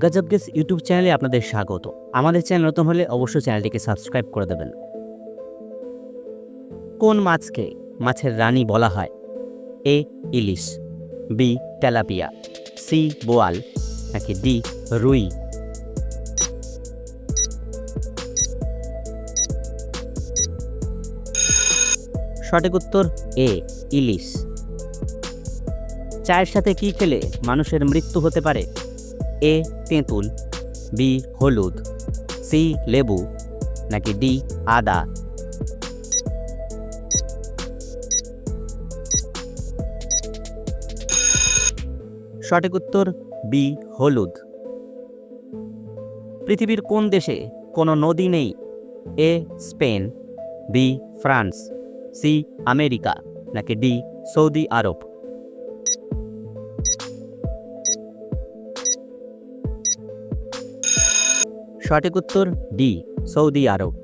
গজব guess YouTube চ্যানেলে আপনাদের স্বাগত। আমাদের চ্যানেল নতুন হলে অবশ্যই চ্যানেলটিকে সাবস্ক্রাইব করে দেবেন। কোন মাছকে মাছের রানী বলা হয়? এ, ইলিশ, বি, তেলাপিয়া, সি, বোয়াল, নাকি ডি, রুই? সঠিক উত্তর, এ, ইলিশ। চায়ের সাথে কি খেলে মানুষের মৃত্যু হতে পারে? এ তেঁতুল, বি হলুদ, সি লেবু, নাকি ডি আদা? সঠিক উত্তর, বি হলুদ। পৃথিবীর কোন দেশে কোনো নদী নেই? A Spain, B France, C America, নাকি ডি সৌদি আরব? সঠিক উত্তর ডি, সৌদি আরব।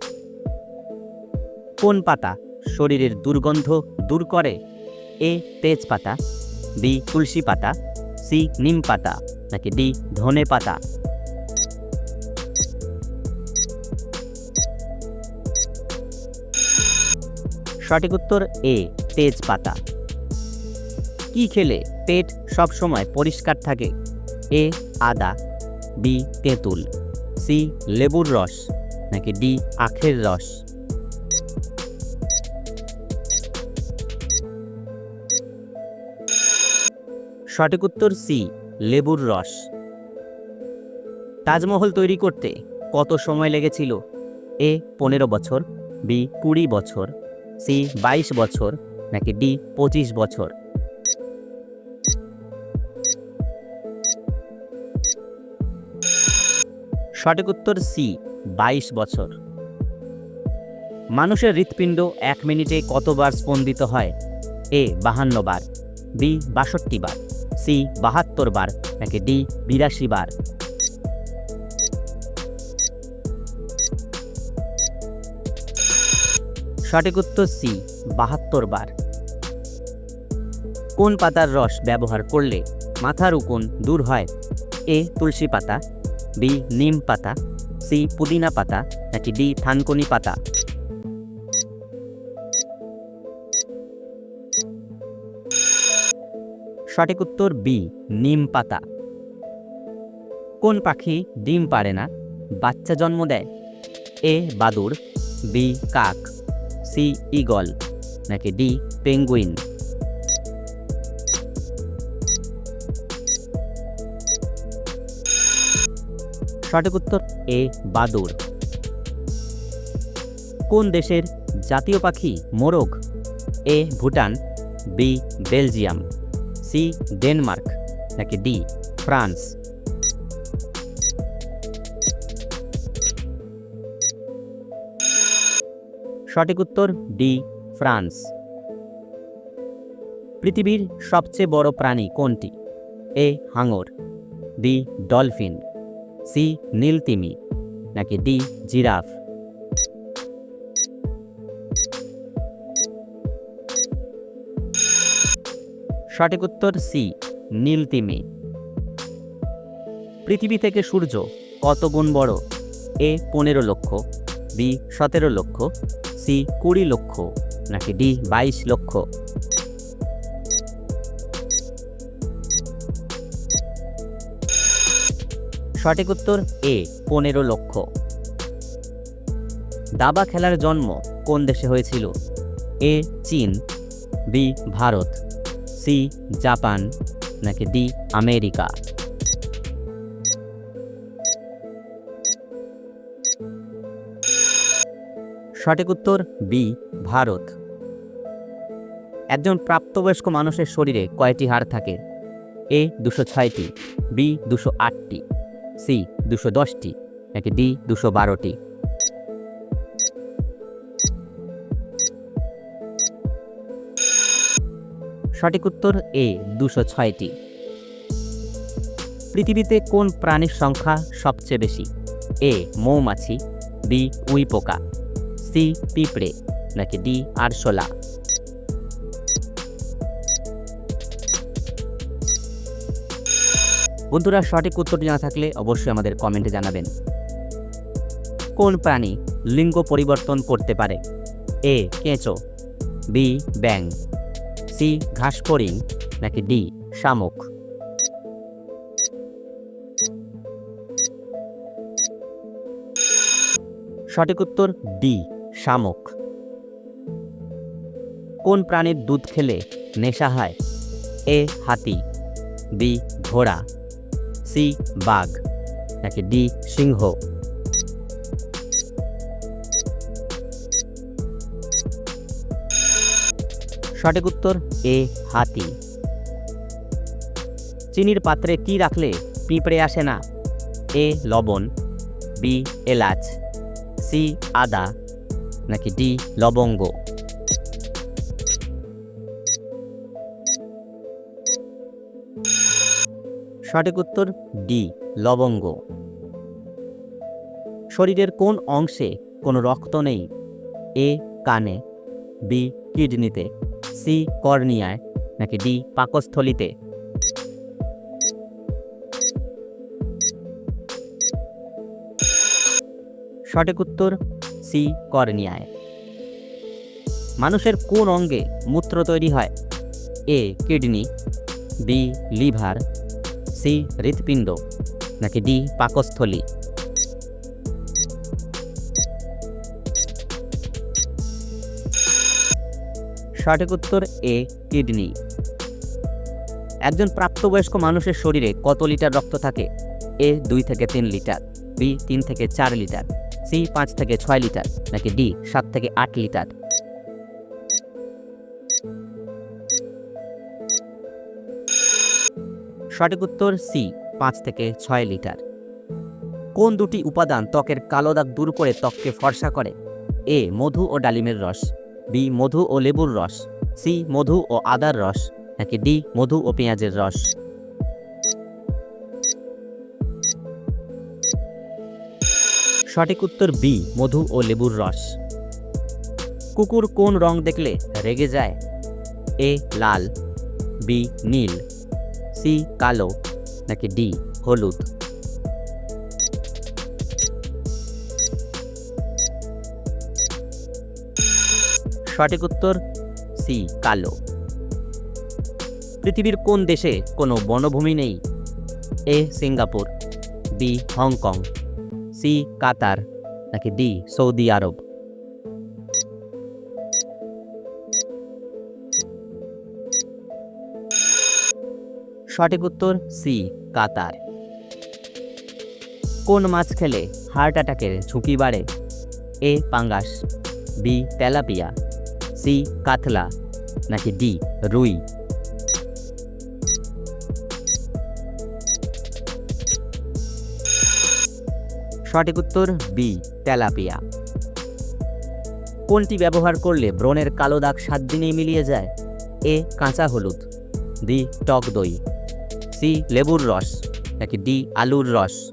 কোন পাতা শরীরের দুর্গন্ধ দূর করে? এ, তেজপাতা, বি, তুলসী পাতা, সি, নিম পাতা, নাকি ডি, ধনে পাতা? সঠিক উত্তর এ, তেজপাতা। কি খেলে পেট সব সময় পরিষ্কার থাকে? এ, আদা, বি, তেঁতুল। সি লেবুর রস, নাকি ডি আখের রস? সঠিক উত্তর সি লেবুর রস। তাজমহল তৈরি করতে কত সময় লেগেছিল? এ, পনেরো বছর, বি, কুড়ি বছর, সি, বাইশ বছর, নাকি ডি, পঁচিশ বছর? সঠিক উত্তর সি, বাইশ বছর। মানুষের হৃৎপিণ্ড এক মিনিটে কতবার স্পন্দিত হয়? এ, বাহান্ন বার, বি, বাষট্টি বার, সি, বাহাত্তর বার, নাকি ডি, বিরাশি বার? সঠিক উত্তর সি, বাহাত্তর বার। কোন পাতার রস ব্যবহার করলে মাথার উকুন দূর হয়? এ, তুলসী পাতা বি নিম পাতা, সি পুদিনা পাতা, নাকি ডি থানকুনি পাতা? সঠিক উত্তর বি, নিম পাতা। কোন পাখি ডিম পারে না, বাচ্চা জন্ম দেয়? এ বাদুর বি কাক, সি ইগল, নাকি ডি পেঙ্গুইন? সঠিক উত্তর এ বাদুর কোন দেশের জাতীয় পাখি মোরগ? A, Bhutan, B, Belgium, C, Denmark, নাকি ডি, ফ্রান্স? সঠিক উত্তর ডি, ফ্রান্স। পৃথিবীর সবচেয়ে বড় প্রাণী কোনটি? এ, হাঙর, বি, ডলফিন। সি নীলতিমি, নাকি ডি জিরাফ? সঠিক উত্তর সি, নীলতিমি। পৃথিবী থেকে সূর্য কত গুণ বড়? এ পনেরো লক্ষ, বি সতেরো লক্ষ, সি কুড়ি লক্ষ, নাকি ডি বাইশ লক্ষ? সঠিক উত্তর এ, পনেরো লক্ষ। দাবা খেলার জন্ম কোন দেশে হয়েছিল? এ, চীন, বি, ভারত, সি, জাপান, নাকি ডি, আমেরিকা? সঠিক উত্তর বি, ভারত। একজন প্রাপ্তবয়স্ক মানুষের শরীরে কয়টি হাড় থাকে? এ, দুশো ছয়টি, বি, দুশো আটটি। সি দুশো দশটি, নাকি ডি দুশো বারোটি? সঠিক উত্তর এ, দুশো ছয়টি। পৃথিবীতে কোন প্রাণীর সংখ্যা সবচেয়ে বেশি? এ, মৌমাছি, বি, উইপোকা, সি, পিঁপড়ে, নাকি ডি, আরশোলা? বন্ধুরা সঠিক উত্তরটি জানা থাকলে অবশ্যই আমাদের কমেন্টে জানাবেন। কোন প্রাণী লিঙ্গ পরিবর্তন করতে পারে? এ, কেঁচো, বি ব্যাং সি, ঘাসফড়িং, নাকি ডি, শামুক? সঠিক উত্তর ডি, শামুক। কোন প্রাণীর দুধ খেলে নেশা হয়? এ, হাতি, বি, ঘোড়া সি, বাঘ। নাকি ডি, সিংহ। সঠিক উত্তর, এ, হাতি। চিনির পাত্রে কি রাখলে পিঁপড়ে আসে না? এ, লবণ। বি, এলাচ। সি, আদা। নাকি ডি, লবঙ্গ। সঠিক উত্তর ডি, লবঙ্গ। শরীরের কোন অংশে কোনো রক্ত নেই? এ, কানে, বি, কিডনিতে, সি, কর্নিয়ায়, নাকি ডি, পাকস্থলিতে? সঠিক উত্তর সি, কর্নিয়ায়। মানুষের কোন অঙ্গে মূত্র তৈরি হয়? A, kidney, B, liver C হৃৎপিণ্ড, নাকি ডি পাকস্থলী? সঠিক উত্তর এ, কিডনি। একজন প্রাপ্তবয়স্ক মানুষের শরীরে কত লিটার রক্ত থাকে? এ, দুই থেকে তিন লিটার, বি, তিন থেকে চার লিটার, সি, পাঁচ থেকে ছয় লিটার, নাকি ডি, সাত থেকে আট লিটার? সঠিক উত্তর সি, পাঁচ থেকে ছয় লিটার। কোন দুটি উপাদান ত্বকের কালো দাগ দূর করে ত্বককে ফর্সা করে? এ, মধু ও ডালিমের রস। বি, মধু ও লেবুর রস। সি, মধু ও আদার রস। নাকি ডি, মধু ও পেঁয়াজের রস? সঠিক উত্তর বি, মধু ও লেবুর রস। কুকুর কোন রং দেখলে রেগে যায়? এ, লাল। বি, নীল। সি, কালো, নাকি ডি, হলুদ? সঠিক উত্তর, সি, কালো। পৃথিবীর কোন দেশে কোনো বনভূমি নেই? A, Singapore, B, Hong Kong, C, Qatar, নাকি ডি, সৌদি আরব? সঠিক উত্তর সি, কাতার। কোন মাছ খেলে হার্ট অ্যাটাকের ঝুঁকি বাড়ে? এ, পাঙ্গাস, বি, তেলাপিয়া, সি, কাতলা, নাকি ডি, রুই? সঠিক উত্তর বি, তেলাপিয়া। কোনটি ব্যবহার করলে ব্রণের কালো দাগ সাত দিনেই মিলিয়ে যায়? এ, কাঁচা হলুদ, বি, টক দই। সি লেবুর রস, নাকি ডি আলুর রস?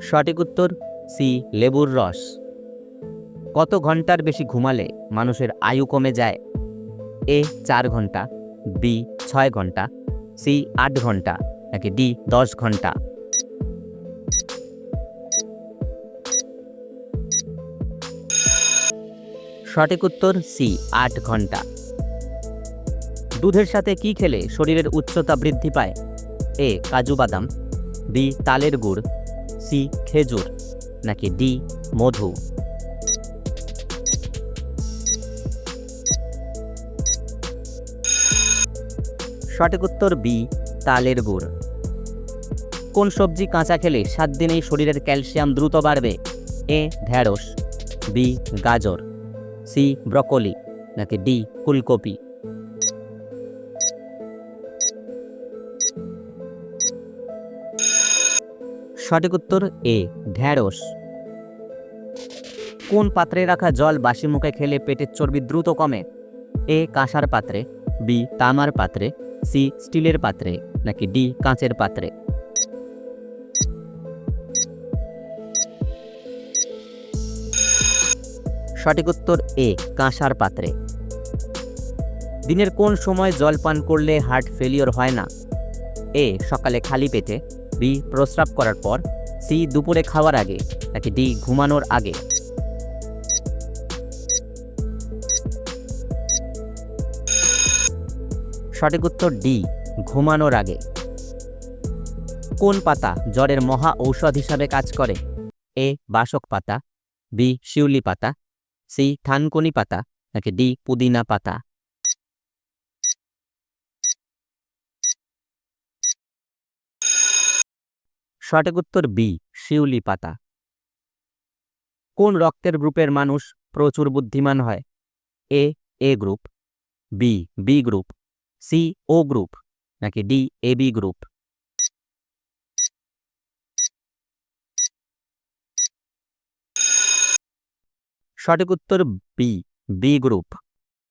সঠিক উত্তর, সি লেবুর রস। কত ঘণ্টার বেশি ঘুমালে মানুষের আয়ু কমে যায়? এ চার ঘণ্টা, বি ছয় ঘণ্টা, সি আট ঘণ্টা, নাকি ডি দশ ঘণ্টা? সঠিক উত্তর সি, আট ঘণ্টা। দুধের সাথে কি খেলে শরীরের উচ্চতা বৃদ্ধি পায়? এ, কাজু বাদাম, বি, তালের গুড়, সি, খেজুর, নাকি ডি, মধু। সঠিক উত্তর বি, তালের গুড়। কোন সবজি কাঁচা খেলে সাত দিনেই শরীরের ক্যালসিয়াম দ্রুত বাড়বে? এ ঢ্যাঁড়স বি, গাজর। সি, ব্রকলি, নাকি ডি, ফুলকপি? সঠিক উত্তর এ, ঢ্যাঁড়স। কোন পাত্রে রাখা জল বাসি মুখে খেলে পেটের চর্বি দ্রুত কমে? এ, কাঁসার পাত্রে, বি, তামার পাত্রে, সি, স্টিলের পাত্রে, নাকি ডি, কাঁচের পাত্রে? সঠিক উত্তর এ, কাঁসার পাত্রে। দিনের কোন সময় জল পান করলে হার্ট ফেলিওর হয় না? এ, সকালে খালি পেটে, বি, প্রস্রাব করার পর, সি, দুপুরে খাওয়ার আগে, নাকি ডি, ঘুমানোর আগে? সঠিক উত্তর ডি, ঘুমানোর আগে। কোন পাতা জ্বরের মহা ঔষধ হিসাবে কাজ করে? এ, বাসক পাতা, বি, শিউলি পাতা সি থানকুনি পাতা নাকি ডি, পুদিনা পাতা। সঠিক উত্তর বি, শিউলি পাতা। কোন রক্তের গ্রুপের মানুষ প্রচুর বুদ্ধিমান হয়? A A group. B B group. C, O group. নাকি ডি, এ, বি গ্রুপ। সঠিক উত্তর বি বি গ্রুপ